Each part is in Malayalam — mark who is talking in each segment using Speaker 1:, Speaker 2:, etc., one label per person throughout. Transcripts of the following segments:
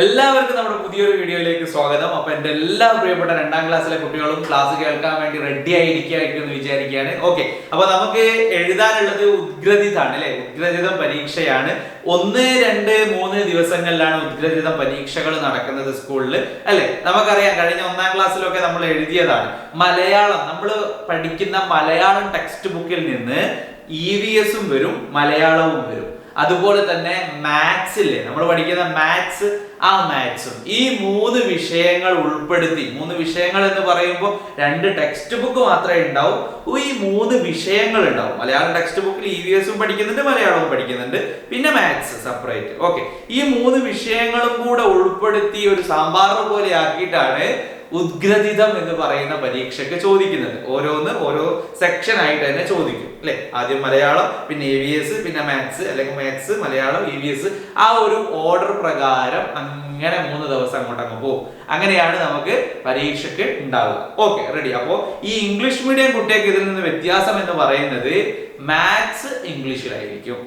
Speaker 1: എല്ലാവർക്കും നമ്മുടെ പുതിയൊരു വീഡിയോയിലേക്ക് സ്വാഗതം. അപ്പൊ എന്റെ എല്ലാ പ്രിയപ്പെട്ട രണ്ടാം ക്ലാസ്സിലെ കുട്ടികളും ക്ലാസ് കേൾക്കാൻ വേണ്ടി റെഡി ആയിരിക്കും എന്ന് വിചാരിക്കുകയാണ്. ഓക്കെ അപ്പൊ നമുക്ക് എഴുതാനുള്ളത് ഉദ്ഗ്രഥിതാണ് അല്ലെ? ഉദ്ഗ്രഥിതം പരീക്ഷയാണ്. ഒന്ന് രണ്ട് മൂന്ന് ദിവസങ്ങളിലാണ് ഉദ്ഗ്രഥിതം പരീക്ഷകൾ നടക്കുന്നത് സ്കൂളിൽ അല്ലെ? നമുക്കറിയാം കഴിഞ്ഞ ഒന്നാം ക്ലാസ്സിലൊക്കെ നമ്മൾ എഴുതിയതാണ്. മലയാളം നമ്മൾ പഠിക്കുന്ന മലയാളം ടെക്സ്റ്റ് ബുക്കിൽ നിന്ന് ഇ വി എസും വരും മലയാളവും വരും. അതുപോലെ തന്നെ മാത്സില്ലേ നമ്മൾ പഠിക്കുന്ന മാത്സ് ആ മാത്സും ഈ മൂന്ന് വിഷയങ്ങൾ ഉൾപ്പെടുത്തി മൂന്ന് വിഷയങ്ങൾ എന്ന് പറയുമ്പോൾ രണ്ട് ടെക്സ്റ്റ് ബുക്ക് മാത്രമേ ഉണ്ടാവും. ഈ മൂന്ന് വിഷയങ്ങൾ ഉണ്ടാവും. മലയാളം ടെക്സ്റ്റ് ബുക്കിൽ ഇ വി എസും പഠിക്കുന്നുണ്ട് മലയാളവും പഠിക്കുന്നുണ്ട്. പിന്നെ മാത്സ് സെപ്പറേറ്റ് ഓക്കെ ഈ മൂന്ന് വിഷയങ്ങളും കൂടെ ഉൾപ്പെടുത്തി ഒരു സാമ്പാർ പോലെ ആക്കിയിട്ടാണ് ഉദ്ഗ്രഥിതം എന്ന് പറയുന്ന പരീക്ഷയ്ക്ക് ചോദിക്കുന്നത്. ഓരോന്ന് ഓരോ സെക്ഷൻ ആയിട്ട് തന്നെ ചോദിക്കും അല്ലെ? ആദ്യം മലയാളം പിന്നെ എ വി എസ് പിന്നെ മാത്സ് അല്ലെങ്കിൽ maths Malayalam E V S ആ ഒരു ഓർഡർ പ്രകാരം അങ്ങനെ മൂന്ന് ദിവസം അങ്ങോട്ട് അങ്ങ് പോകും. അങ്ങനെയാണ് നമുക്ക് പരീക്ഷയ്ക്ക് ഉണ്ടാവുക. ഓക്കെ റെഡി അപ്പോൾ ഈ ഇംഗ്ലീഷ് മീഡിയം കുട്ടികൾക്ക് ഇതിൽ നിന്ന് വ്യത്യാസം എന്ന് പറയുന്നത് മാത്സ് ഇംഗ്ലീഷിലായിരിക്കും.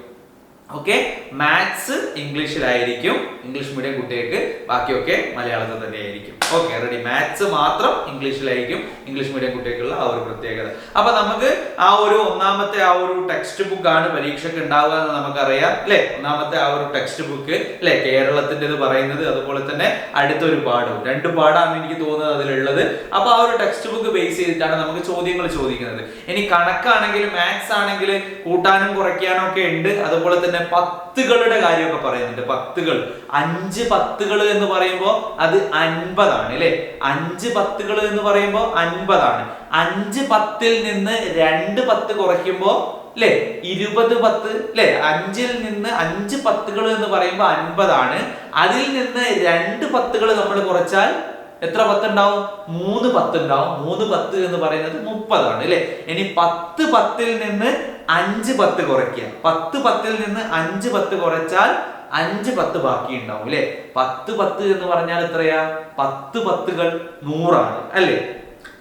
Speaker 1: ഓക്കെ മാത്സ് ഇംഗ്ലീഷിലായിരിക്കും ഇംഗ്ലീഷ് മീഡിയം കുട്ടികൾക്ക് ബാക്കിയൊക്കെ മലയാളത്തിൽ തന്നെയായിരിക്കും. ഓക്കെ റെഡി മാത്സ് മാത്രം ഇംഗ്ലീഷിലായിരിക്കും ഇംഗ്ലീഷ് മീഡിയം കുട്ടികൾക്കുള്ള ആ ഒരു പ്രത്യേകത. അപ്പൊ നമുക്ക് ആ ഒരു ഒന്നാമത്തെ ആ ഒരു ടെക്സ്റ്റ് ബുക്ക് ആണ് പരീക്ഷയ്ക്ക് ഉണ്ടാവുക എന്ന് നമുക്കറിയാം അല്ലെ? ഒന്നാമത്തെ ആ ഒരു ടെക്സ്റ്റ് ബുക്ക് അല്ലെ? കേരളത്തിന്റെത് പറയുന്നത് അതുപോലെ തന്നെ അടുത്തൊരു പാഠവും. രണ്ട് പാഠമാണ് എനിക്ക് തോന്നുന്നത് അതിലുള്ളത്. അപ്പൊ ആ ഒരു ടെക്സ്റ്റ് ബുക്ക് ബേസ് ചെയ്തിട്ടാണ് നമുക്ക് ചോദ്യങ്ങൾ ചോദിക്കുന്നത്. ഇനി കണക്കാണെങ്കിൽ മാത്സ് ആണെങ്കിൽ കൂട്ടാനും കുറയ്ക്കാനും ഒക്കെ ഉണ്ട്. അതുപോലെ തന്നെ പത്തുകളുടെ കാര്യമൊക്കെ പറയുന്നുണ്ട്. പത്തുകൾ. അഞ്ച് പത്തുകൾ എന്ന് പറയുമ്പോൾ അത് അൻപതാണ്. അല്ലെ? അഞ്ച് പത്തുകൾ എന്ന് പറയുമ്പോൾ അൻപതാണ്. അഞ്ച് പത്തിൽ നിന്ന് രണ്ട് പത്ത് കുറയ്ക്കുമ്പോൾ അല്ലെ? ഇരുപത് പത്ത് അല്ലെ? അഞ്ചിൽ നിന്ന് അഞ്ച് പത്തുകൾ എന്ന് പറയുമ്പോൾ അൻപതാണ്. അതിൽ നിന്ന് രണ്ട് പത്തുകൾ നമ്മൾ കുറച്ചാൽ എത്ര പത്ത് ഉണ്ടാവും മൂന്ന് പത്ത് ഉണ്ടാവും മൂന്ന് പത്ത് എന്ന് പറയുന്നത് മുപ്പതാണ് അല്ലെ? ഇനി പത്ത് പത്തിൽ നിന്ന് അഞ്ച് പത്ത് കുറയ്ക്കുക. പത്ത് പത്തിൽ നിന്ന് അഞ്ച് പത്ത് കുറച്ചാൽ അഞ്ച് പത്ത് ബാക്കി ഉണ്ടാവും അല്ലെ പത്ത് പത്ത് എന്ന് പറഞ്ഞാൽ എത്രയാ? പത്ത് പത്തുകൾ നൂറാണ് അല്ലേ?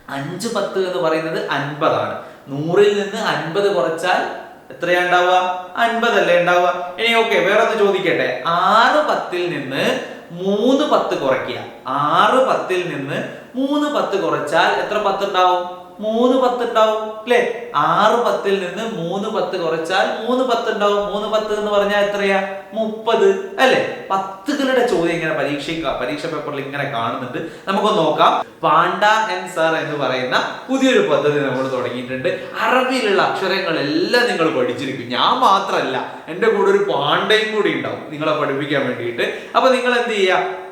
Speaker 1: അഞ്ച് പത്ത് എന്ന് പറയുന്നത് അൻപതാണ്. നൂറിൽ നിന്ന് അൻപത് കുറച്ചാൽ എത്രയാ ഉണ്ടാവുക? അൻപതല്ലേ ഉണ്ടാവുക? ഇനി ഓക്കെ വേറെ ഒന്ന് ചോദിക്കട്ടെ. ആറ് പത്തിൽ നിന്ന് മൂന്ന് പത്ത് കുറയ്ക്കുക. ആറ് പത്തിൽ നിന്ന് മൂന്ന് പത്ത് കുറച്ചാൽ എത്ര പത്ത് ഉണ്ടാവും? മൂന്ന് പത്ത് ഉണ്ടാവും അല്ലെ? ആറ് പത്തിൽ നിന്ന് മൂന്ന് പത്ത് കുറച്ചാൽ മൂന്ന് പത്ത് ഉണ്ടാവും മൂന്ന് പത്ത് എന്ന് പറഞ്ഞാൽ എത്രയാ? മുപ്പത് അല്ലെ? പത്തുകളുടെ ചോദ്യം ഇങ്ങനെ പരീക്ഷ പരീക്ഷ പേപ്പറിൽ ഇങ്ങനെ കാണുന്നുണ്ട്. നമുക്കൊന്ന് നോക്കാം. പാണ്ട എൻ സർ എന്ന് പറയുന്ന പുതിയൊരു പദ്ധതി നമ്മൾ തുടങ്ങിയിട്ടുണ്ട്. അറബിയിലുള്ള അക്ഷരങ്ങളെല്ലാം നിങ്ങൾ പഠിച്ചിരിക്കും. ഞാൻ മാത്രമല്ല എന്റെ കൂടെ ഒരു പാണ്ടയും കൂടി ഉണ്ടാവും നിങ്ങളെ പഠിപ്പിക്കാൻ വേണ്ടിയിട്ട്. അപ്പൊ നിങ്ങൾ എന്ത് ചെയ്യുക?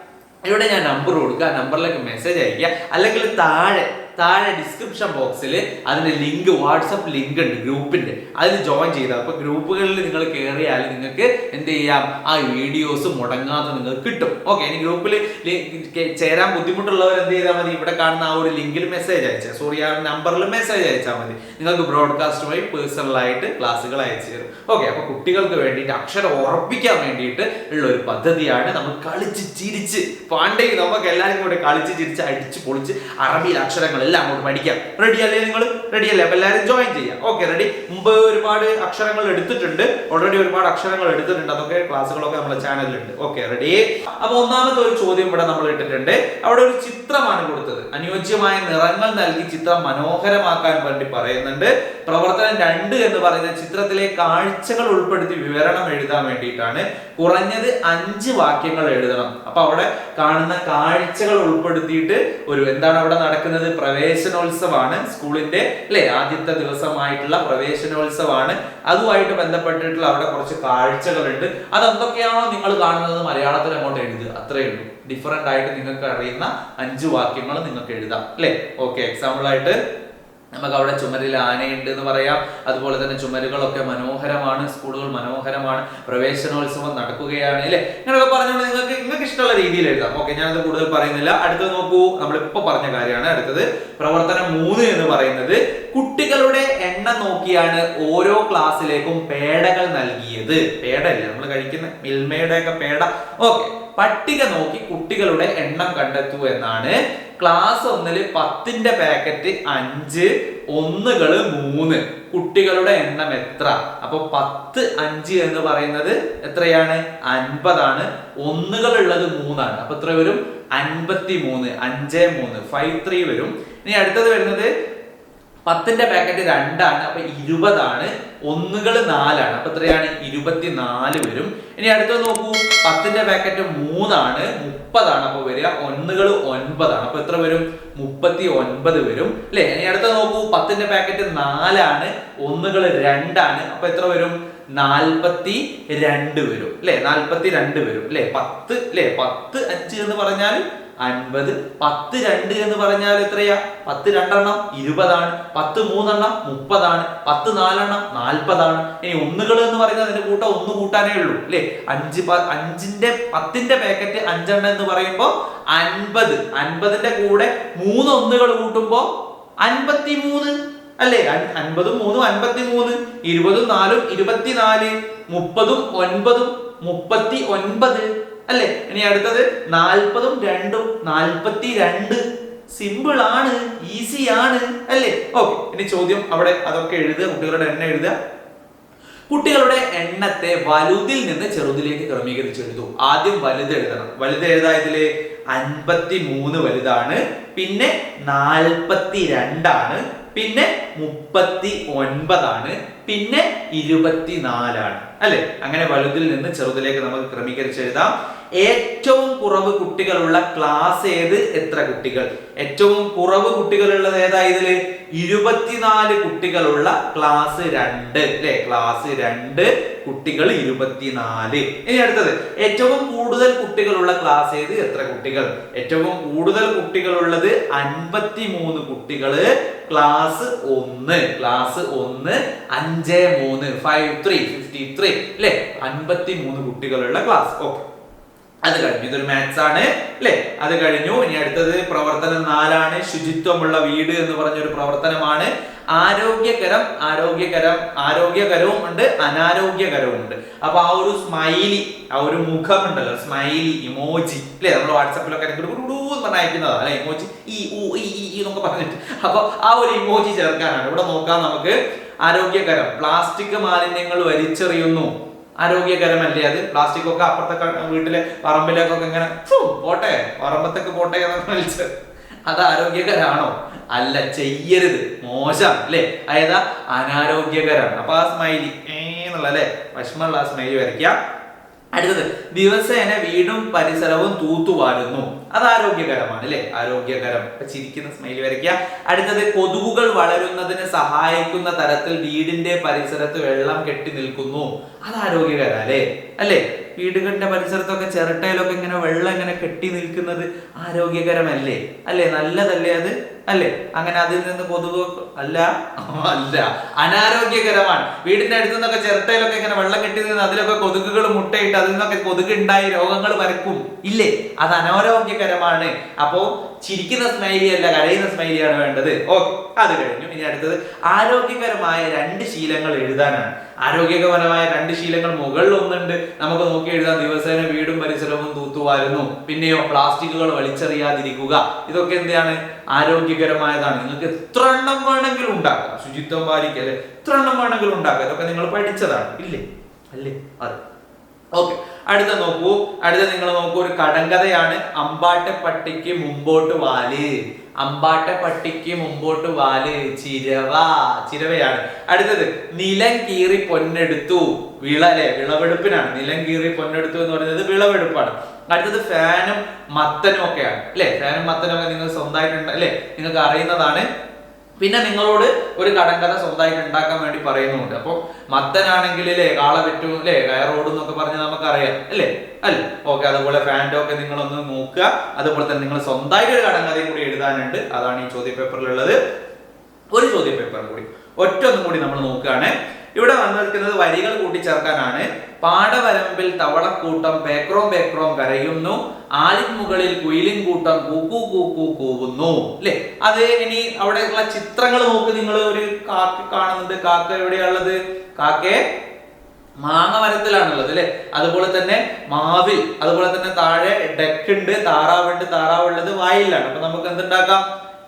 Speaker 1: ഇവിടെ ഞാൻ നമ്പർ കൊടുക്കുക. നമ്പറിലേക്ക് മെസ്സേജ് അയക്കുക. അല്ലെങ്കിൽ താഴെ താഴെ ഡിസ്ക്രിപ്ഷൻ ബോക്സിൽ അതിന്റെ ലിങ്ക് വാട്സപ്പ് ലിങ്ക് ഉണ്ട് ഗ്രൂപ്പിന്റെ അതിൽ ജോയിൻ ചെയ്താൽ അപ്പോൾ ഗ്രൂപ്പുകളിൽ നിങ്ങൾ കയറിയാൽ നിങ്ങൾക്ക് എന്ത് ചെയ്യാം? ആ വീഡിയോസ് മുടങ്ങാതെ നിങ്ങൾക്ക് കിട്ടും. ഓക്കെ ഇനി ഗ്രൂപ്പിൽ ചേരാൻ ബുദ്ധിമുട്ടുള്ളവർ എന്ത് ചെയ്താൽ മതി? ഇവിടെ കാണുന്ന ആ ഒരു ലിങ്കിൽ മെസ്സേജ് അയച്ചാൽ സോറി ആ നമ്പറിൽ മെസ്സേജ് അയച്ചാൽ മതി. നിങ്ങൾക്ക് ബ്രോഡ്കാസ്റ്റ് വഴി പേഴ്സണലായിട്ട് ക്ലാസ്സുകൾ അയച്ചു തരും. ഓക്കെ അപ്പോൾ കുട്ടികൾക്ക് വേണ്ടിയിട്ട് അക്ഷരം ഉറപ്പിക്കാൻ വേണ്ടിയിട്ട് ഉള്ള ഒരു പദ്ധതിയാണ് നമ്മൾ കളിച്ച് ചിരിച്ച്. പാണ്ടേ നമുക്ക് എല്ലാവരും കൂടെ കളിച്ച് ചിരിച്ച് അടിച്ച് പൊളിച്ച് അറബിയിൽ അക്ഷരങ്ങൾ എല്ലാം അങ്ങോട്ട് പഠിക്കാം. റെഡി അല്ലേ നിങ്ങൾ റെഡി അല്ലേ? അപ്പൊ എല്ലാവരും ജോയിൻ ചെയ്യാം. ഓക്കെ റെഡി മുമ്പ് ഒരുപാട് അക്ഷരങ്ങൾ എടുത്തിട്ടുണ്ട്. ഓൾറെഡി ഒരുപാട് അക്ഷരങ്ങൾ എടുത്തിട്ടുണ്ട്. അതൊക്കെ ക്ലാസ്സുകളൊക്കെ നമ്മുടെ ചാനലിലുണ്ട്. ഓക്കെ റെഡി അപ്പൊ ഒന്നാമത്തെ ഒരു ചോദ്യം ഇവിടെ നമ്മൾ ഇട്ടിട്ടുണ്ട്. അവിടെ ഒരു ചിത്രമാണ് കൊടുത്തത്. അനുയോജ്യമായ നിറങ്ങൾ നൽകി ചിത്രം മനോഹരമാക്കാൻ വേണ്ടി പറയുന്നുണ്ട്. പ്രവർത്തനം രണ്ട് എന്ന് പറയുന്ന ചിത്രത്തിലെ കാഴ്ചകൾ ഉൾപ്പെടുത്തി വിവരണം എഴുതാൻ വേണ്ടിയിട്ടാണ്. കുറഞ്ഞത് അഞ്ച് വാക്യങ്ങൾ എഴുതണം. അപ്പൊ അവിടെ കാണുന്ന കാഴ്ചകൾ ഉൾപ്പെടുത്തിയിട്ട് ഒരു എന്താണ് അവിടെ നടക്കുന്നത്? പ്രവേശനോത്സവമാണ് സ്കൂളിന്റെ അല്ലെ? ആദ്യത്തെ ദിവസമായിട്ടുള്ള പ്രവേശനോത്സവമാണ്. അതുമായിട്ട് ബന്ധപ്പെട്ടിട്ടുള്ള അവിടെ കുറച്ച് കാഴ്ചകളുണ്ട്. അതെന്തൊക്കെയാണോ നിങ്ങൾ കാണുന്നത് മലയാളത്തിൽ അങ്ങോട്ട് എഴുതുക. അത്രയേ ഉള്ളൂ. ഡിഫറെന്റ് ആയിട്ട് നിങ്ങൾക്ക് അറിയുന്ന അഞ്ച് വാക്യങ്ങൾ നിങ്ങൾക്ക് എഴുതാം. അല്ലെ? ഓക്കെ എക്സാമ്പിൾ ആയിട്ട് നമുക്ക് അവിടെ ചുമരിൽ ആനയുണ്ട് എന്ന് പറയാം. അതുപോലെ തന്നെ ചുമരുകളൊക്കെ മനോഹരമാണ്. സ്കൂളുകൾ മനോഹരമാണ്. പ്രവേശനോത്സവം നടക്കുകയാണ് അല്ലേ? ഇങ്ങനെയൊക്കെ പറഞ്ഞുകൊണ്ട് നിങ്ങൾക്ക് നിങ്ങൾക്ക് ഇഷ്ടമുള്ള രീതിയിൽ എഴുതാം. ഓക്കെ ഞാനത് കൂടുതൽ പറയുന്നില്ല. അടുത്തത് നോക്കൂ. നമ്മളിപ്പോൾ പറഞ്ഞ കാര്യമാണ്. അടുത്തത് പ്രവർത്തനം മൂന്ന് എന്ന് പറയുന്നത് കുട്ടികളുടെ എണ്ണം നോക്കിയാണ് ഓരോ ക്ലാസ്സിലേക്കും പേടകൾ നൽകിയത്. പേടല്ല നമ്മൾ കഴിക്കുന്ന മിൽമയുടെ ഒക്കെ പേട. ഓക്കെ. പട്ടിക നോക്കി കുട്ടികളുടെ എണ്ണം കണ്ടെത്തൂ എന്നാണ്. ക്ലാസ് ഒന്നിൽ പത്തിന്റെ പാക്കറ്റ് അഞ്ച് ഒന്നുകൾ മൂന്ന്. കുട്ടികളുടെ എണ്ണം എത്ര? അപ്പൊ പത്ത് അഞ്ച് എന്ന് പറയുന്നത് എത്രയാണ്? അൻപതാണ്. ഒന്നുകൾ ഉള്ളത് മൂന്നാണ്. അപ്പൊ എത്ര വരും? അൻപത്തി മൂന്ന് അഞ്ച് മൂന്ന് ഫൈവ് ത്രീ വരും. ഇനി അടുത്തത് വരുന്നത് പത്തിന്റെ പാക്കറ്റ് രണ്ടാണ് അപ്പൊ ഇരുപതാണ്. ഒന്നുകൾ നാലാണ്. അപ്പൊ എത്രയാണ്? ഇരുപത്തിനാല് വരും. ഇനി അടുത്ത നോക്കൂ. പത്തിന്റെ പാക്കറ്റ് മൂന്നാണ് മുപ്പതാണ് അപ്പൊ വരിക. ഒന്നുകൾ ഒൻപതാണ്. അപ്പൊ എത്ര വരും? മുപ്പത്തി ഒൻപത് വരും. അല്ലെ? ഇനി അടുത്ത നോക്കൂ. പത്തിന്റെ പാക്കറ്റ് നാലാണ് ഒന്നുകൾ രണ്ടാണ്. അപ്പൊ എത്ര വരും? നാൽപ്പത്തി രണ്ട് വരും. അല്ലെ? നാൽപ്പത്തി രണ്ട് വരും. അല്ലെ? പത്ത് അല്ലെ? പത്ത് അഞ്ച് എന്ന് പറഞ്ഞാൽ അൻപത് പത്ത് രണ്ട് എന്ന് പറഞ്ഞാൽ എത്രയാ? പത്ത് രണ്ടെണ്ണം ഇരുപതാണ് പത്ത് മൂന്നെണ്ണം മുപ്പതാണ് പത്ത് നാലെണ്ണം നാൽപ്പതാണ്. ഇനി ഒന്നുകൾ എന്ന് പറയുന്നത് അതിന്റെ കൂട്ടം ഒന്ന് കൂട്ടാനേ ഉള്ളൂ അല്ലെ? അഞ്ച് അഞ്ചിന്റെ പത്തിന്റെ പാക്കറ്റ് അഞ്ചെണ്ണം എന്ന് പറയുമ്പോ അൻപത്. അൻപതിന്റെ കൂടെ മൂന്ന് ഒന്നുകൾ കൂട്ടുമ്പോ അൻപത്തി മൂന്ന് അല്ലേ? അൻ- അൻപതും മൂന്നും അൻപത്തി മൂന്ന് ഇരുപതും നാലും ഇരുപത്തിനാല് മുപ്പതും ഒൻപതും മുപ്പത്തി ഒൻപത്. അല്ലേ? ഇനി അടുത്തത് നാൽപ്പതും രണ്ടും നാൽപ്പത്തി രണ്ട് സിമ്പിൾ ആണ് ഈസി ആണ് അല്ലേ? ഓക്കെ ഇനി ചോദ്യം അവിടെ അതൊക്കെ എഴുതുക കുട്ടികളുടെ എണ്ണം എഴുതുക. കുട്ടികളുടെ എണ്ണത്തെ വലുതിൽ നിന്ന് ചെറുതിലേക്ക് ക്രമീകരിച്ച് എഴുതൂ. ആദ്യം വലുത് എഴുതണം. വലുത് എഴുതായതിൽ അൻപത്തി മൂന്ന് വലുതാണ് പിന്നെ നാൽപ്പത്തി രണ്ടാണ് പിന്നെ മുപ്പത്തി ഒൻപതാണ് പിന്നെ ഇരുപത്തിനാലാണ്. അല്ലെ? അങ്ങനെ വലുതിൽ നിന്ന് ചെറുതിലേക്ക് നമുക്ക് ക്രമീകരിച്ച് എഴുതാം. ഏറ്റവും കുറവ് കുട്ടികളുള്ള ക്ലാസ് ഏത്? എത്ര കുട്ടികൾ? ഏറ്റവും കുറവ് കുട്ടികളുള്ളത് ഏതാ ഇതിൽ? ഇരുപത്തിനാല് കുട്ടികളുള്ള ക്ലാസ് രണ്ട് അല്ലെ ക്ലാസ് രണ്ട് കുട്ടികൾ ഇരുപത്തിനാല്. ഇനി അടുത്തത് ഏറ്റവും കൂടുതൽ കുട്ടികളുള്ള ക്ലാസ് ഏത്? എത്ര കുട്ടികൾ? ഏറ്റവും കൂടുതൽ കുട്ടികളുള്ളത് അൻപത്തി മൂന്ന് കുട്ടികൾ ക്ലാസ് ഒന്ന് ക്ലാസ് ഒന്ന് അഞ്ച് മൂന്ന് ഫൈവ് ത്രീ ഫിഫ്റ്റി ത്രീ അല്ലെ അൻപത്തി മൂന്ന് കുട്ടികളുള്ള ക്ലാസ് ഓക്കെ അത് കഴിഞ്ഞു. ഇതൊരു മാത്സ് ആണ് അല്ലെ? അത് കഴിഞ്ഞു. ഇനി അടുത്തത് പ്രവർത്തനം നാലാണ്. ശുചിത്വമുള്ള വീട് എന്ന് പറഞ്ഞൊരു പ്രവർത്തനമാണ്. ആരോഗ്യകരം ആരോഗ്യകരം ആരോഗ്യകരവും ഉണ്ട് അനാരോഗ്യകരവും ഉണ്ട്. അപ്പൊ ആ ഒരു സ്മൈലി ആ ഒരു മുഖം ഉണ്ടല്ലോ സ്മൈലി ഇമോജി അല്ലെ നമ്മൾ വാട്സപ്പിലൊക്കെ പറഞ്ഞ അയക്കുന്നതാണ് അല്ലെ? ഇമോജി ഈ ഊ ഈ എന്നൊക്കെ പറഞ്ഞിട്ട്. അപ്പൊ ആ ഒരു ഇമോജി ചേർക്കാനാണ്. ഇവിടെ നോക്കാം നമുക്ക്. ആരോഗ്യകരം പ്ലാസ്റ്റിക് മാലിന്യങ്ങൾ വലിച്ചെറിയുന്നു. ആരോഗ്യകരമല്ലേ? അത് പ്ലാസ്റ്റിക് ഒക്കെ അപ്പുറത്തെ വീട്ടിലെ പറമ്പിലേക്കൊക്കെ ഇങ്ങനെ പോട്ടെ പറമ്പത്തൊക്കെ പോട്ടെ എന്നൊക്കെ വിളിച്ച്. അത് ആരോഗ്യകരമാണോ അല്ല ചെയ്യരുത്. മോശം അല്ലേ? അതായത് അനാരോഗ്യകരമാണ് അപ്പൊ ആ സ്മൈലി ഏന്നുള്ള അല്ലെ വിഷമമുള്ള ആ സ്മൈലി വരയ്ക്കാം. അടുത്തത് ദിവസേന വീടും പരിസരവും തൂത്തുവാരുന്നു. അത് ആരോഗ്യകരമാണ് അല്ലെ? ആരോഗ്യകരം. ചിരിക്കുന്ന സ്മൈൽ വരയ്ക്കുക. അടുത്തത് കൊതുകുകൾ വളരുന്നതിന് സഹായിക്കുന്ന തരത്തിൽ വീടിന്റെ പരിസരത്ത് വെള്ളം കെട്ടി നിൽക്കുന്നു. അത് ആരോഗ്യകരം അല്ലേ? അല്ലേ? വീടുകളുടെ പരിസരത്തൊക്കെ ചിരട്ടയിലൊക്കെ ഇങ്ങനെ വെള്ളം ഇങ്ങനെ കെട്ടി നിൽക്കുന്നത് ആരോഗ്യകരമല്ലേ? അല്ലേ? നല്ലതല്ലേ അത്? അല്ലേ? അങ്ങനെ അതിൽ നിന്ന് കൊതുക് അല്ല? അല്ല. അനാരോഗ്യകരമാണ്. വീടിന്റെ അടുത്ത് നിന്നൊക്കെ ചിരട്ടയിലൊക്കെ ഇങ്ങനെ വെള്ളം കെട്ടി നിന്ന് അതിലൊക്കെ കൊതുകുകൾ മുട്ടയിട്ട് അതിൽ നിന്നൊക്കെ കൊതുക് ഉണ്ടായി രോഗങ്ങൾ വരക്കും ഇല്ലേ? അത് അനാരോഗ്യകരമാണ്. അപ്പോ ചിരിക്കുന്ന സ്മൈലി അല്ല കരയുന്ന സ്മൈലിയാണ് വേണ്ടത്. ഓക്കെ അത് കഴിഞ്ഞു. ഇനി അടുത്തത്. ആരോഗ്യകരമായ രണ്ട് ശീലങ്ങൾ എഴുതാനാണ്. ആരോഗ്യകരമായ രണ്ട് ശീലങ്ങൾ മുകളിൽ ഒന്നുണ്ട് നമുക്ക് നോക്കി എഴുതാം. ദിവസേന വീടും പരിസരവും തൂത്തുവാരുന്നു. പിന്നെയോ പ്ലാസ്റ്റിക്കുകൾ വലിച്ചെറിയാതിരിക്കുക. ഇതൊക്കെ എന്താണ് ആരോഗ്യകരമായതാണ്. നിങ്ങൾക്ക് എത്ര എണ്ണം വേണമെങ്കിലും ഉണ്ടാക്കാം. ശുചിത്വം പാലിക്കൽ. എത്ര എണ്ണം വേണമെങ്കിലും ഉണ്ടാക്കാം. ഇതൊക്കെ നിങ്ങൾ പഠിച്ചതാണ്. ഇല്ലേ? അല്ലേ? അതെ. ഓക്കെ. അടുത്ത നോക്കൂ. അടുത്ത നിങ്ങൾ നോക്കൂ ഒരു കടങ്കഥയാണ്. അമ്പാട്ടെ പട്ടിക്ക് മുമ്പോട്ട് വാൽ. അമ്പാട്ടെ പട്ടിക്ക് മുമ്പോട്ട് വാൽ. ചിരവ ചിരവയാണ്. അടുത്തത് നിലം കീറി പൊന്നെടുത്തു. വിള അല്ലെ? വിളവെടുപ്പിനാണ്. നിലം കീറി പൊന്നെടുത്തു എന്ന് പറയുന്നത് വിളവെടുപ്പാണ്. അടുത്തത് ഫാനും മത്തനും ഒക്കെയാണ്. അല്ലെ? ഫാനും മത്തനും ഒക്കെ നിങ്ങൾ സ്വന്തമായിട്ടുണ്ട്. അല്ലെ? നിങ്ങൾക്ക് അറിയുന്നതാണ് പിന്നെ നിങ്ങളോട് ഒരു കടങ്കഥ സ്വന്തമായിട്ട് ഉണ്ടാക്കാൻ വേണ്ടി പറയുന്നുണ്ട്. അപ്പോൾ മത്തനാണെങ്കിൽ അല്ലേ കാള വിറ്റു അല്ലേ കയറോടും എന്നൊക്കെ പറഞ്ഞ് നമുക്കറിയാം അല്ലേ? അല്ലേ? ഓക്കെ അതുപോലെ ഫാൻഡോ ഒക്കെ നിങ്ങളൊന്ന് നോക്കുക. അതുപോലെ തന്നെ നിങ്ങൾ സ്വന്തമായിട്ട് ഒരു കടങ്കഥയും കൂടി എഴുതാനുണ്ട്. അതാണ് ഈ ചോദ്യ പേപ്പറിലുള്ളത് ഒരു ചോദ്യ പേപ്പറും കൂടി. ഒറ്റ ഒന്നും കൂടി നമ്മൾ നോക്കുകയാണ്. ഇവിടെ വന്നിരിക്കുന്നത് വരികൾ കൂട്ടിച്ചേർക്കാനാണ്. പാടവരമ്പിൽ തവളക്കൂട്ടം ബേക്രോം ബേക്രോം കരയുന്നു. ആലിൻ മുകളിൽ കുയിലിൻ കൂട്ടം കൂക്കു കൂക്കു കൂവുന്നു. അല്ലെ അത് ഇനി അവിടെയുള്ള ചിത്രങ്ങൾ നോക്ക്. നിങ്ങൾ ഒരു കാക്ക കാണുന്നുണ്ട്. കാക്ക എവിടെയുള്ളത് കാക്കയെ മാങ്ങ മരത്തിലാണുള്ളത് അല്ലെ അതുപോലെ തന്നെ മാവിൽ അതുപോലെ തന്നെ താഴെ ഡെക്കുണ്ട്. താറാവുണ്ട്. താറാവുള്ളത് വായിലാണ്. അപ്പൊ നമുക്ക് എന്തുണ്ടാക്കാം?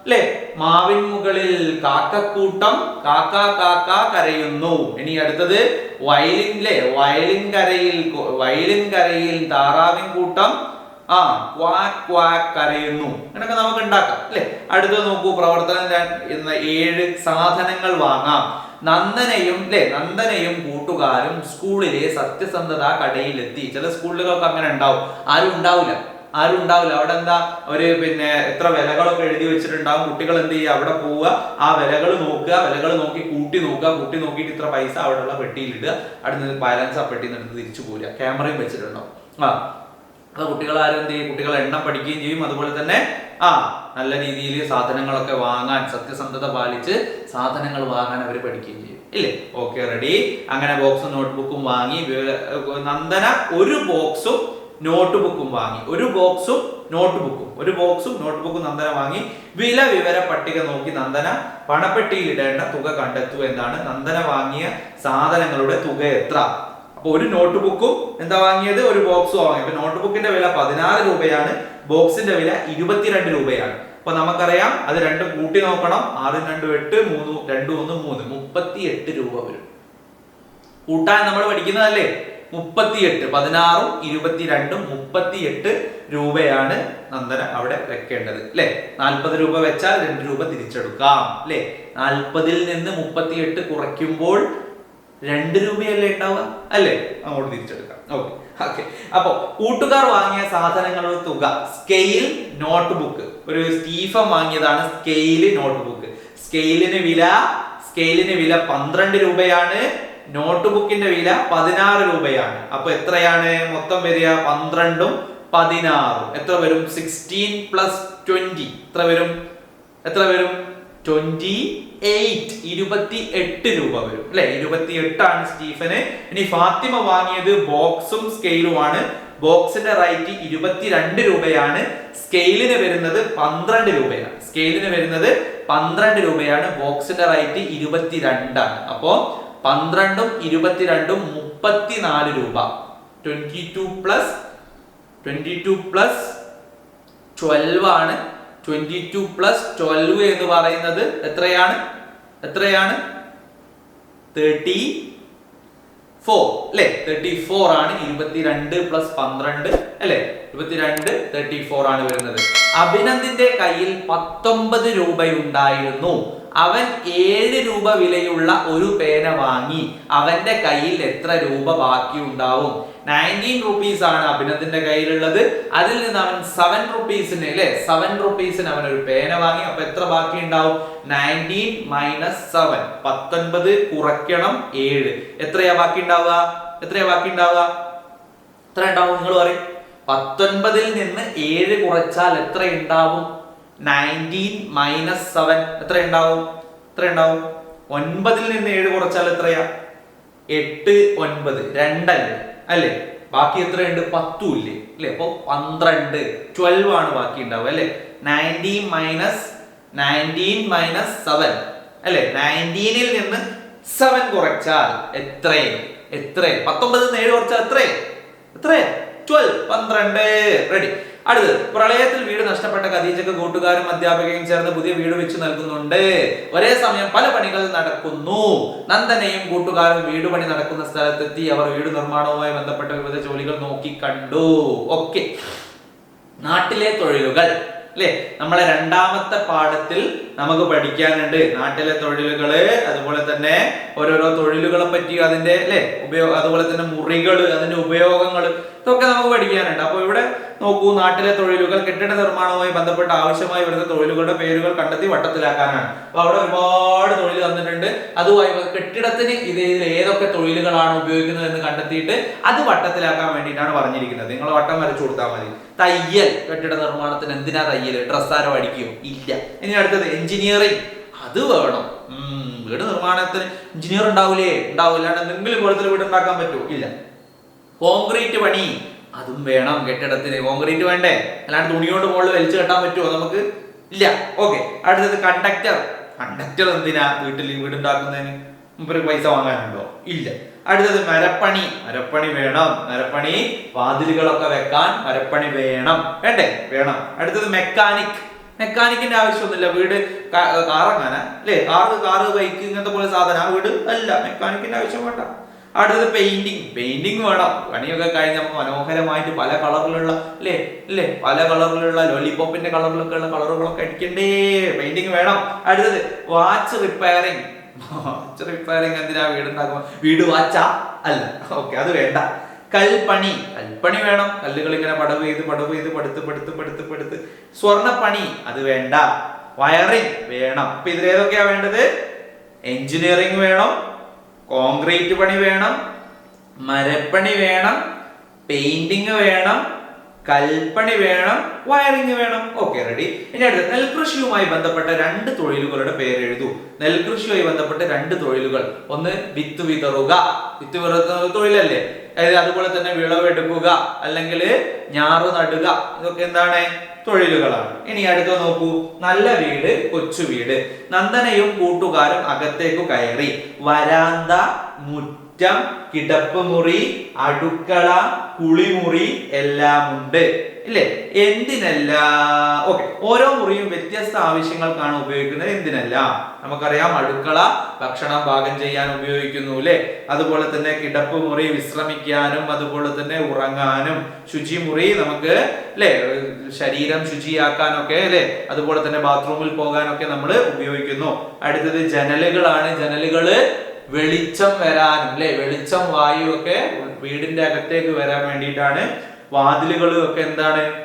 Speaker 1: അല്ലെ മാവിൻ മുകളിൽ കാക്കക്കൂട്ടം കാക്ക കാക്ക കരയുന്നു. ഇനി അടുത്തത് വയലിൻ വയലിൻ കരയിൽ വയലിൻ കരയിൽ താറാവിൻ കൂട്ടം ആ ക്വാക്ക് ക്വാക്ക് കരയുന്നു. അങ്ങനെയൊക്കെ നമുക്ക് ഉണ്ടാക്കാം അല്ലെ? അടുത്തത് നോക്കൂ പ്രവർത്തനം ഞാൻ എന്ന ഏഴ് സാധനങ്ങൾ വാങ്ങാം. നന്ദനയും അല്ലെ? നന്ദനയും കൂട്ടുകാരും സ്കൂളിലെ സത്യസന്ധത കടയിലെത്തി. ചില സ്കൂളുകളൊക്കെ അങ്ങനെ ഉണ്ടാവും. ആരും ഉണ്ടാവില്ല. ആരും ഉണ്ടാവില്ല. അവിടെ എന്താ? അവർ പിന്നെ എത്ര വിലകളൊക്കെ എഴുതി വെച്ചിട്ടുണ്ടാവും. കുട്ടികൾ എന്ത് ചെയ്യുക? അവിടെ പോവുക. ആ വിലകൾ നോക്കുക. വിലകൾ നോക്കി കൂട്ടി നോക്കുക. കൂട്ടി നോക്കിയിട്ട് ഇത്ര പൈസ അവിടെയുള്ള പെട്ടിയിൽ ഇടുക. അവിടെ നിന്ന് ബാലൻസ് ആ പെട്ടിയിൽ നിന്ന് തിരിച്ചു പോരുക. ക്യാമറയും വെച്ചിട്ടുണ്ടാവും. ആ അപ്പൊ കുട്ടികൾ ആരും എന്ത് ചെയ്യും? കുട്ടികൾ എണ്ണം പഠിക്കുകയും ചെയ്യും. അതുപോലെ തന്നെ ആ നല്ല രീതിയിൽ സാധനങ്ങളൊക്കെ വാങ്ങാൻ സത്യസന്ധത പാലിച്ച് സാധനങ്ങൾ വാങ്ങാൻ അവർ പഠിക്കുകയും ചെയ്യും. ഇല്ലേ? ഓക്കെ റെഡി അങ്ങനെ ബോക്സും നോട്ട്ബുക്കും വാങ്ങി നന്ദന ഒരു ബോക്സും നോട്ട്ബുക്കും വാങ്ങി. ഒരു ബോക്സും നോട്ട്ബുക്കും ഒരു ബോക്സും നോട്ട്ബുക്കും നന്ദന വാങ്ങി. വില വിവര പട്ടിക നോക്കി നന്ദന പണപ്പെട്ടിയിൽ ഇടേണ്ട തുക കണ്ടെത്തു എന്നാണ് നന്ദന വാങ്ങിയ സാധനങ്ങളുടെ തുക എത്ര? അപ്പൊ ഒരു നോട്ട് ബുക്കും എന്താ വാങ്ങിയത്? ഒരു ബോക്സും വാങ്ങി അപ്പൊ നോട്ട് ബുക്കിന്റെ വില പതിനാറ് രൂപയാണ്. ബോക്സിന്റെ വില ഇരുപത്തിരണ്ട് രൂപയാണ്. അപ്പൊ നമുക്കറിയാം അത് രണ്ടും കൂട്ടി നോക്കണം. ആറും രണ്ടും എട്ട് മൂന്ന് രണ്ട് ഒന്ന് മൂന്ന്. മുപ്പത്തി എട്ട് രൂപ വരും. കൂട്ടാൻ നമ്മൾ പഠിക്കുന്നതല്ലേ? മുപ്പത്തിയെട്ട്. പതിനാറും ഇരുപത്തിരണ്ടും മുപ്പത്തിയെട്ട് രൂപയാണ് നന്ദന അവിടെ വെക്കേണ്ടത്. അല്ലെ? നാൽപ്പത് രൂപ വെച്ചാൽ രണ്ട് രൂപ തിരിച്ചെടുക്കാം. അല്ലെ? നാൽപ്പതിൽ നിന്ന് മുപ്പത്തിയെട്ട് കുറയ്ക്കുമ്പോൾ രണ്ട് രൂപയല്ലേ ഉണ്ടാവുക അല്ലേ? അങ്ങോട്ട് തിരിച്ചെടുക്കാം. ഓക്കെ ഓക്കെ അപ്പൊ കൂട്ടുകാർ വാങ്ങിയ സാധനങ്ങളുടെ തുക സ്കെയിൽ നോട്ട്ബുക്ക് ഒരു സ്റ്റീഫൻ വാങ്ങിയതാണ് സ്കെയിൽ നോട്ട്ബുക്ക് സ്കെയിലിന് വില സ്കെയിലിന് വില പന്ത്രണ്ട് രൂപയാണ്. നോട്ട്ബുക്കിന്റെ വില പതിനാറ് രൂപയാണ്. അപ്പൊ എത്രയാണ്? മൊത്തം വരിക പന്ത്രണ്ടും പതിനാറും. എത്ര വരും? സിക്സ്റ്റീൻ പ്ലസ് ട്വന്റി എത്ര വരും? എത്ര വരും? ട്വന്റി എയ്റ്റ് ഇരുപത്തി എട്ട് രൂപ വരും. അല്ലെ? ഇരുപത്തി എട്ടാണ് സ്റ്റീഫന്. ഇനി ഫാത്തിമ വാങ്ങിയത് ബോക്സും സ്കെയിലുമാണ്. ബോക്സിന്റെ റൈറ്റ് ഇരുപത്തിരണ്ട് രൂപയാണ്. സ്കെയിലിന് വരുന്നത് പന്ത്രണ്ട് രൂപയാണ്. സ്കെയിലിന് വരുന്നത് പന്ത്രണ്ട് രൂപയാണ്. ബോക്സിന്റെ റൈറ്റ് ഇരുപത്തിരണ്ടാണ്. അപ്പോ പന്ത്രണ്ടും ഇരുപത്തിരണ്ടും മുപ്പത്തിനാല് രൂപ. Twenty two plus twenty two plus twelve ആണ്. ട്വന്റി ടു പ്ലസ് ട്വൽവ് എന്ന് പറയുന്നത് എത്രയാണ്? എത്രയാണ്? തേർട്ടി ഫോർ അല്ലെ? തേർട്ടി ഫോർ ആണ്. ഇരുപത്തിരണ്ട് പ്ലസ് പന്ത്രണ്ട്. അല്ലെ? ഇരുപത്തിരണ്ട് തേർട്ടി ഫോർ ആണ് വരുന്നത്. അഭിനന്ദിന്റെ കയ്യിൽ പത്തൊമ്പത് രൂപയുണ്ടായിരുന്നു. അവൻ ഏഴ് രൂപ വിലയുള്ള ഒരു പേന വാങ്ങി അവന്റെ കയ്യിൽ എത്ര രൂപ ബാക്കി ഉണ്ടാവും? നയന്റീൻ റുപ്പീസ് ആണ് അഭിനന്ദിന്റെ കയ്യിലുള്ളത്. അതിൽ നിന്ന് അവൻ സെവൻ റുപ്പീസിന് അല്ലെ? സെവൻ റുപ്പീസിന് അവൻ ഒരു പേന വാങ്ങി. അപ്പൊ എത്ര ബാക്കി ഉണ്ടാവും? നയന്റീൻ മൈനസ് സെവൻ പത്തൊൻപത് കുറയ്ക്കണം ഏഴ്. എത്രയാ ബാക്കി ഉണ്ടാവുക? എത്രയാ ബാക്കി ഉണ്ടാവുക? എത്ര ഉണ്ടാവും നിങ്ങൾ പറയും. പത്തൊൻപതിൽ നിന്ന് ഏഴ് കുറച്ചാൽ എത്ര ഉണ്ടാവും നയന്റീൻ മൈനസ് സെവൻ എത്ര ഉണ്ടാവും എത്ര ഉണ്ടാവും ഒൻപതിൽ നിന്ന് ഏഴ് കുറച്ചാൽ എത്രയാ? എട്ട് ഒൻപത്. രണ്ടല്ലേ? അല്ലേ? ബാക്കി എത്രയുണ്ട്? പത്തും ഇല്ലേ? അല്ലേ? അപ്പോൾ പന്ത്രണ്ട്. ട്വൽവ് ആണ് ബാക്കി ഉണ്ടാവുക അല്ലേ? Nineteen minus nineteen minus seven അല്ലേ? നയന്റീനിൽ നിന്ന് സെവൻ കുറച്ചാൽ എത്രേ എത്രേ പത്തൊമ്പതിൽ നിന്ന് ഏഴ് കുറച്ചാൽ എത്രേ എത്രേ ട്വൽവ് പന്ത്രണ്ട്. റെഡി അടുത്തത് പ്രളയത്തിൽ വീട് നഷ്ടപ്പെട്ട ഖദീജക്ക് കൂട്ടുകാരും അധ്യാപകയും ചേർന്ന് പുതിയ വീട് വെച്ച് നൽകുന്നുണ്ട്. ഒരേ സമയം പല പണികൾ നടക്കുന്നു. നന്ദനയും കൂട്ടുകാരും വീട് പണി നടക്കുന്ന സ്ഥലത്തെത്തി അവർ വീട് നിർമ്മാണവുമായി ബന്ധപ്പെട്ട വിവിധ ജോലികൾ നോക്കി കണ്ടു. ഓക്കെ. നാട്ടിലെ തൊഴിലുകൾ അല്ലെ? നമ്മളെ രണ്ടാമത്തെ പാഠത്തിൽ നമുക്ക് പഠിക്കാനുണ്ട്. നാട്ടിലെ തൊഴിലുകൾ അതുപോലെ തന്നെ ഓരോരോ തൊഴിലുകളെ പറ്റി അതിന്റെ അല്ലെ? ഉപയോഗം അതുപോലെ തന്നെ മുറികൾ അതിന്റെ ഉപയോഗങ്ങൾ ഇതൊക്കെ നമുക്ക് പഠിക്കാനുണ്ട്. അപ്പോൾ ഇവിടെ നോക്കൂ നാട്ടിലെ തൊഴിലുകൾ കെട്ടിട നിർമ്മാണവുമായി ബന്ധപ്പെട്ട് ആവശ്യമായി വരുന്ന തൊഴിലുകളുടെ പേരുകൾ കണ്ടെത്തി വട്ടത്തിലാക്കാനാണ്. അപ്പൊ അവിടെ ഒരുപാട് തൊഴിൽ തന്നിട്ടുണ്ട്. അതുമായി കെട്ടിടത്തിന് ഇത് ഇതിൽ ഏതൊക്കെ തൊഴിലുകളാണ് ഉപയോഗിക്കുന്നത് എന്ന് കണ്ടെത്തിയിട്ട് അത് വട്ടത്തിലാക്കാൻ വേണ്ടിയിട്ടാണ് പറഞ്ഞിരിക്കുന്നത്. നിങ്ങൾ വട്ടം വരച്ചു കൊടുത്താൽ മതി. തയ്യൽ കെട്ടിട നിർമ്മാണത്തിന് എന്തിനാ തയ്യൽ ഡ്രസ് ആരോ അടിക്കും ഇല്ല. ഇനി അടുത്തത് എഞ്ചിനീയറിംഗ് അത് വേണം. വീട് നിർമ്മാണത്തിന് എഞ്ചിനീയർ ഉണ്ടാവില്ലേ ഉണ്ടാവില്ല. എന്തെങ്കിലും കുളത്തിൽ വീട് ഉണ്ടാക്കാൻ പറ്റുമോ? ഇല്ല. കോൺക്രീറ്റ് പണി. അതും വേണം. കെട്ടിടത്തിന് കോൺക്രീറ്റ് വേണ്ടേ? അല്ലാണ്ട് തുണിയോട് മുകളിൽ വലിച്ചു കെട്ടാൻ പറ്റുമോ നമുക്ക് ഇല്ല. ഓക്കെ. അടുത്തത് കണ്ടക്ടർ. കണ്ടക്ടർ എന്തിനാ വീട്ടിൽ വീടുണ്ടാക്കുന്നതിന്? മുമ്പ് പൈസ വാങ്ങാനുണ്ടോ? ഇല്ല. അടുത്തത് മരപ്പണി. മരപ്പണി വേണം. മരപ്പണി വാതിലുകളൊക്കെ വെക്കാൻ മരപ്പണി വേണം. വേണ്ടേ? വേണം. അടുത്തത് മെക്കാനിക്. മെക്കാനിക്കിന്റെ ആവശ്യമൊന്നുമില്ല. വീട് കാറങ്ങാനാ. അല്ലേ? കാറ് കാറ് ബൈക്ക് ഇങ്ങനത്തെ പോലെ സാധനം. ആ വീട് അല്ല. മെക്കാനിക്കിന്റെ ആവശ്യം വേണ്ട. അടുത്തത് പെയിന്റിങ് പെയിന്റിങ് വേണം. പണിയൊക്കെ കഴിഞ്ഞ് നമുക്ക് മനോഹരമായിട്ട് പല കളറിലുള്ള അല്ലേ? അല്ലേ? പല കളറിലുള്ള ലോലിപോപ്പിന്റെ കളറിലൊക്കെ ഉള്ള കളറുകളൊക്കെ അടിക്കണ്ടേ. പെയിന്റിങ് വേണം. അടുത്തത് വാച്ച് റിപ്പയറിങ് വാച്ച് റിപ്പയറിങ് എന്തിനാ വീടുണ്ടാക്കുമ്പോ വീട് വാച്ചാ അല്ല. ഓക്കെ അത് വേണ്ട. കൽപ്പണി. കൽപ്പണി വേണം. കല്ലുകൾ ഇങ്ങനെ പടവ് ചെയ്ത് പടവ് ചെയ്ത് പടുത്ത് പടുത്ത് പടുത്ത് പടുത്ത്. സ്വർണപ്പണി അത് വേണ്ട. വയറിംഗ് വേണം. അപ്പൊ ഇതിലേതൊക്കെയാ വേണ്ടത്? എഞ്ചിനീയറിംഗ് വേണം. കോൺക്രീറ്റ് പണി വേണം മരപ്പണി വേണം പെയിന്റിങ് വേണം കൽപ്പണി വേണം വയറിംഗ് വേണം. Okay ready. ഇനി അടുത്ത നെൽകൃഷിയുമായി ബന്ധപ്പെട്ട രണ്ട് തൊഴിലുകളുടെ പേര് എഴുതൂ. നെൽകൃഷിയുമായി ബന്ധപ്പെട്ട രണ്ട് തൊഴിലുകൾ. ഒന്ന് വിത്ത് വിതറുക. വിത്ത് വിതറുന്ന തൊഴിലല്ലേ? അതുപോലെ തന്നെ വിളവെടുക്കുക അല്ലെങ്കിൽ ഞാറ് നടുക ഇതൊക്കെ എന്താണ്? തൊഴിലുകളാണ്. ഇനി അടുത്ത നോക്കൂ. നല്ല വീട് കൊച്ചു വീട്. നന്ദനയും കൂട്ടുകാരും അകത്തേക്ക് കയറി. വരാന്ത മുറ്റം കിടപ്പുമുറി അടുക്കള കുളിമുറി എല്ലാം ഉണ്ട് ഇല്ലേ? എന്തിനല്ല? ഓക്കെ ഓരോ മുറിയും വ്യത്യസ്ത ആവശ്യങ്ങൾക്കാണ് ഉപയോഗിക്കുന്നത്. എന്തിനല്ല? നമുക്കറിയാം അടുക്കള ഭക്ഷണം പാകം ചെയ്യാൻ ഉപയോഗിക്കുന്നു അല്ലെ അതുപോലെ തന്നെ കിടപ്പ് മുറി വിശ്രമിക്കാനും അതുപോലെ തന്നെ ഉറങ്ങാനും. ശുചിമുറി നമുക്ക് അല്ലെ ശരീരം ശുചിയാക്കാനൊക്കെ അല്ലെ അതുപോലെ തന്നെ ബാത്റൂമിൽ പോകാനൊക്കെ നമ്മൾ ഉപയോഗിക്കുന്നു. അടുത്തത് ജനലുകളാണ്. ജനലുകൾ വെളിച്ചം വരാനും അല്ലെ വെളിച്ചം വായു ഒക്കെ വീടിന്റെ അകത്തേക്ക് വരാൻ വേണ്ടിയിട്ടാണ്. വാതിലുകളും ഒക്കെ എന്താണ്?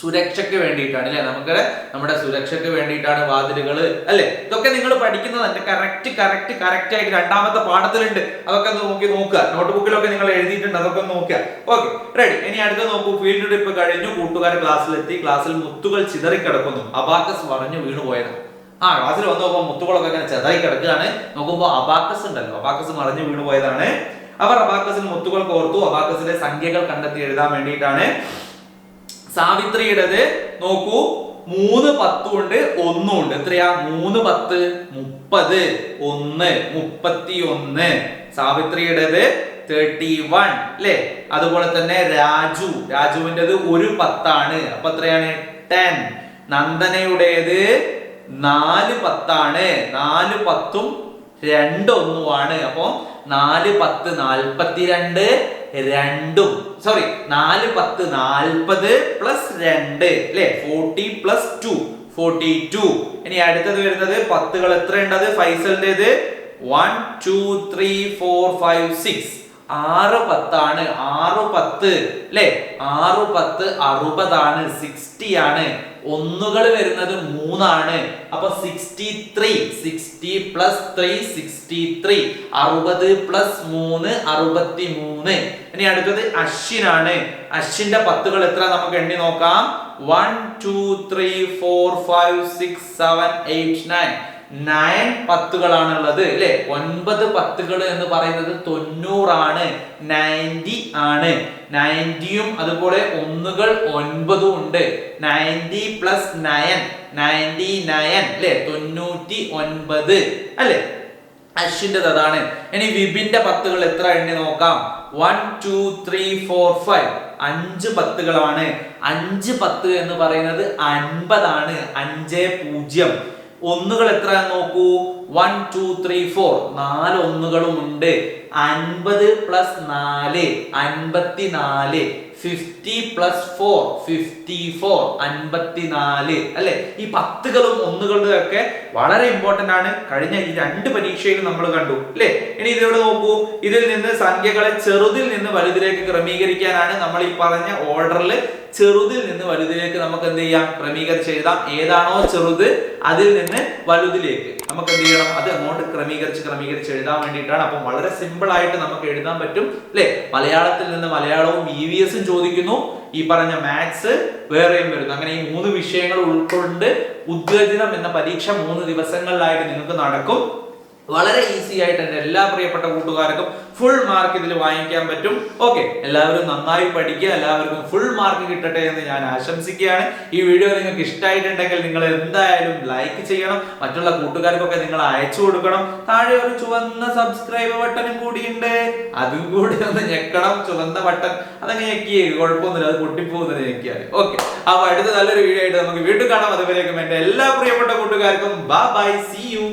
Speaker 1: സുരക്ഷയ്ക്ക് വേണ്ടിയിട്ടാണ് അല്ലെ നമുക്ക് നമ്മുടെ സുരക്ഷയ്ക്ക് വേണ്ടിയിട്ടാണ് വാതിലുകൾ അല്ലെ? ഇതൊക്കെ നിങ്ങൾ പഠിക്കുന്നതല്ല കറക്റ്റ് കറക്റ്റ് കറക്റ്റ് ആയിട്ട് രണ്ടാമത്തെ പാഠത്തിലുണ്ട്. അതൊക്കെ നോക്കി നോക്കുക. നോട്ട്ബുക്കിലൊക്കെ നിങ്ങൾ എഴുതിയിട്ടുണ്ട് അതൊക്കെ നോക്കുക. ഓക്കെ റെഡി ഇനി അടുത്ത നോക്കൂ. ഫീൽഡ് ട്രിപ്പ് കഴിഞ്ഞു കൂട്ടുകാർ ക്ലാസ്സിലെത്തി. ക്ലാസ്സിൽ മുത്തുകൾ ചിതറിക്കിടക്കുന്നു. അബാക്കസ് പറഞ്ഞു വീണുപോയതാണ്. പോയത് ആ ക്ലാസ്സിൽ വന്ന് നോക്കുമ്പോൾ മുത്തുകളൊക്കെ ഇങ്ങനെ ചെതായി കിടക്കുകയാണ്. നോക്കുമ്പോൾ അബാക്കസ് ഉണ്ടല്ലോ. അബാക്കസ് മറിഞ്ഞു വീണ് പോയതാണ്. അവർ അബാക്കസിൽ മുത്തുകൾ കോർത്തു അബാക്കസിലെ സംഖ്യകൾ കണ്ടെത്തി എഴുതാൻ വേണ്ടിയിട്ടാണ്. സാവിത്രിയുടേത് നോക്കൂ. മൂന്ന് പത്തും ഉണ്ട് ഒന്നും ഉണ്ട്. എത്രയാ? മൂന്ന് പത്ത് മുപ്പത് ഒന്ന് മുപ്പത്തി ഒന്ന് സാവിത്രിയുടേത് തേർട്ടി വൺ അല്ലേ? അതുപോലെ തന്നെ രാജു. രാജുവിന്റെത് ഒരു പത്താണ്. അപ്പൊ എത്രയാണ്? ടെൻ നന്ദനയുടേത് നാല് പത്താണ്. നാല് പത്തും രണ്ടൊന്നുമാണ്. അപ്പോ നാല് പത്ത് നാൽപ്പത്തിരണ്ട് രണ്ടും. സോറി നാല് പത്ത് നാൽപ്പത് പ്ലസ് രണ്ട് അല്ലെ? Forty plus two forty two ഇനി അടുത്തത് വരുന്നത് പത്തുകൾ എത്ര ഉണ്ടത് ഫൈസലിന്റെത് one two three four five six ആറ് പത്താണ്. ആറ് പത്ത് അല്ലെ? ആറ് പത്ത് അറുപതാണ്. സിക്സ്റ്റി ആണ്. ഒന്നുകൾ വരുന്നത് മൂന്നാണ്. അപ്പൊ sixty three sixty plus three sixty three അറുപത് പ്ലസ് മൂന്ന് അറുപത്തി മൂന്ന് ഇനി അടുത്തത് അശ്വിനാണ്. അശ്വിന്റെ പത്തുകൾ എത്ര? നമുക്ക് എണ്ണി നോക്കാം. One two three four five six seven eight nine nine പത്തുകളാണുള്ളത് അല്ലെ? ഒൻപത് പത്തുകൾ എന്ന് പറയുന്നത് തൊണ്ണൂറാണ് നയന്റി ആണ്. നയന്റിയും അതുപോലെ ഒന്നുകൾ ഒൻപതും ഉണ്ട്. Ninety plus nine ninety nine അല്ലെ? തൊണ്ണൂറ്റി ഒൻപത് അല്ലെ? അശ്വിന്റെ അതാണ്. ഇനി വിപിന്റെ പത്തുകൾ എത്ര എണ്ണി നോക്കാം? One two three four five അഞ്ച് പത്തുകളാണ്. അഞ്ച് പത്ത് എന്ന് പറയുന്നത് അൻപതാണ്. അഞ്ച് പൂജ്യം. ഒന്നുകൾ എത്ര നോക്കൂ. വൺ ടു ത്രീ ഫോർ നാല് ഒന്നുകളും ഉണ്ട്. അൻപത് പ്ലസ് നാല് അൻപത്തി നാല് fifty plus four fifty four അൻപത്തിനാല്. അല്ലെ? ഈ പത്തുകളും ഒന്നുകളും ഒക്കെ വളരെ ഇമ്പോർട്ടന്റ് ആണ്. കഴിഞ്ഞ ഈ രണ്ട് പരീക്ഷയിലും നമ്മൾ കണ്ടു. അല്ലെ? ഇനി ഇതിലൂടെ നോക്കൂ. ഇതിൽ നിന്ന് സംഖ്യകളെ ചെറുതിൽ നിന്ന് വലുതിലേക്ക് ക്രമീകരിക്കാനാണ് നമ്മൾ ഈ പറഞ്ഞ ഓർഡറിൽ ചെറുതിൽ നിന്ന് വലുതിലേക്ക് നമുക്ക് എന്ത് ചെയ്യാം? ക്രമീകരിച്ച് എഴുതാം. ഏതാണോ ചെറുത് അതിൽ നിന്ന് വലുതിലേക്ക്. നമുക്ക് എന്ത് ചെയ്യണം അത് അങ്ങോട്ട് ക്രമീകരിച്ച് ക്രമീകരിച്ച് എഴുതാൻ വേണ്ടിയിട്ടാണ്. അപ്പം വളരെ സിമ്പിൾ ആയിട്ട് നമുക്ക് എഴുതാൻ പറ്റും അല്ലെ മലയാളത്തിൽ നിന്ന് മലയാളവും ഇ വി എസും ചോദിക്കുന്നു. ഈ പറഞ്ഞ മാത്സ് വേറെയും വരുന്നു. അങ്ങനെ ഈ മൂന്ന് വിഷയങ്ങൾ ഉൾക്കൊണ്ട് ഉദ്ഗതിനം എന്ന പരീക്ഷ മൂന്ന് ദിവസങ്ങളിലായിട്ട് നിങ്ങൾക്ക് നടക്കും. വളരെ ഈസി ആയിട്ട് എന്റെ എല്ലാ പ്രിയപ്പെട്ട കൂട്ടുകാർക്കും ഫുൾ മാർക്ക് ഇതിൽ വാങ്ങിക്കാൻ പറ്റും. ഓക്കെ എല്ലാവരും നന്നായി പഠിക്കുക എല്ലാവർക്കും ഫുൾ മാർക്ക് കിട്ടട്ടെ എന്ന് ഞാൻ ആശംസിക്കുകയാണ്. ഈ വീഡിയോ നിങ്ങൾക്ക് ഇഷ്ടമായിട്ടുണ്ടെങ്കിൽ നിങ്ങൾ എന്തായാലും ലൈക്ക് ചെയ്യണം. മറ്റുള്ള കൂട്ടുകാർക്കൊക്കെ നിങ്ങൾ അയച്ചു കൊടുക്കണം. താഴെ ഒരു ചുവന്ന സബ്സ്ക്രൈബ് ബട്ടനും കൂടിയുണ്ട്. അതും കൂടി ഒന്ന് ഞെക്കണം. ചുവന്ന ബട്ടൺ അതങ്ങ് ഞെക്കിയേ കുഴപ്പമൊന്നുമില്ല. അത് പൊട്ടിപ്പോകുന്നത് ഞെക്കിയാൽ ഓക്കെ അപ്പോൾ അടുത്ത നല്ലൊരു വീഡിയോ ആയിട്ട് നമുക്ക് വീണ്ടും കാണാം. അതുവരേക്കും എന്റെ എല്ലാ പ്രിയപ്പെട്ട കൂട്ടുകാർക്കും. Bye bye C U